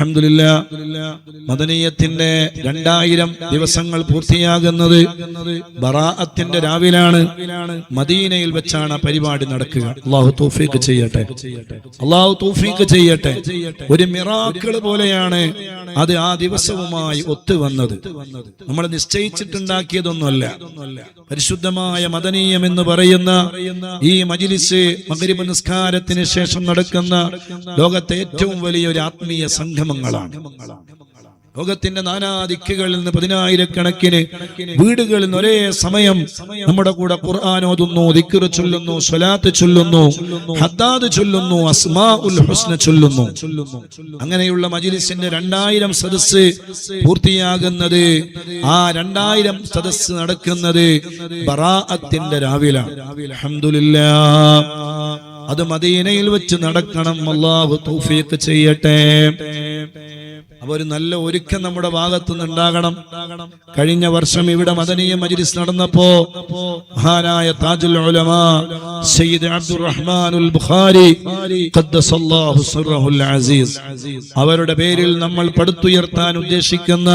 അൽഹംദുലില്ല മദനീയത്തിന്റെ രണ്ടായിരം ദിവസങ്ങൾ പൂർത്തിയാകുന്നത് ബറാഅത്തിന്റെ രാവിലാണ് മദീനയിൽ വെച്ചാണ് പരിപാടി നടക്കുക. അള്ളാഹു തൗഫീഖ് ചെയ്യട്ടെ. അള്ളാഹു തൗഫീഖ് ചെയ്യട്ടെ. ഒരു മിറാക്കിൾ പോലെയാണ് അത് ആ ദിവസവുമായി ഒത്തുവന്നത്. നമ്മൾ നിശ്ചയിച്ചിട്ടുണ്ടാക്കിയതൊന്നുമല്ല. പരിശുദ്ധമായ മദനീയം എന്ന് പറയുന്ന ഈ മജിലിസ് മകരി നിസ്കാരത്തിന് ശേഷം നടക്കുന്ന ലോകത്തെ ഏറ്റവും വലിയൊരു ആത്മീയ ആത്മീയ സംഗമങ്ങളാണ് ലോകത്തിന്റെ നാനാ ദിക്കുകളിൽ നിന്ന് പതിനായിരക്കണക്കിന് വീടുകളിൽ നിന്ന് ഒരേ സമയം നമ്മുടെ കൂടെ ഖുർആൻ ഓതുന്നു ദിക്ർ ചൊല്ലുന്നു സ്വലാത്ത് ചൊല്ലുന്നു ഹദ്ദാദ് ചൊല്ലുന്നു അസ്മാ ഉൽ ഹുസ്ന ചൊല്ലുന്നു. അങ്ങനെയുള്ള മജിലിസിന്റെ രണ്ടായിരം സദസ്സ് പൂർത്തിയാകുന്നത് ആ രണ്ടായിരം സദസ്സ് നടക്കുന്നത് ബറാഅത്തിന്റെ രാവിലാണ്. അൽഹംദുലില്ലാ അത് മദീനയിൽ വെച്ച് നടക്കണം. അള്ളാഹു തൗഫീഖ് ചെയ്യട്ടെ. അപ്പൊ ഒരു നല്ല ഒരുക്കം നമ്മുടെ ഭാഗത്തു നിന്നുണ്ടാകണം കഴിഞ്ഞ വർഷം ഇവിടെ മദനീയ മജ്ലിസ് നടന്നപ്പോ മഹാനായ താജുൽ ഉലമാ സയ്യിദ് ബുഖാരി ഖദ്ദസല്ലാഹു അസീസ്. അവരുടെ പേരിൽ നമ്മൾ പടുത്തുയർത്താൻ ഉദ്ദേശിക്കുന്ന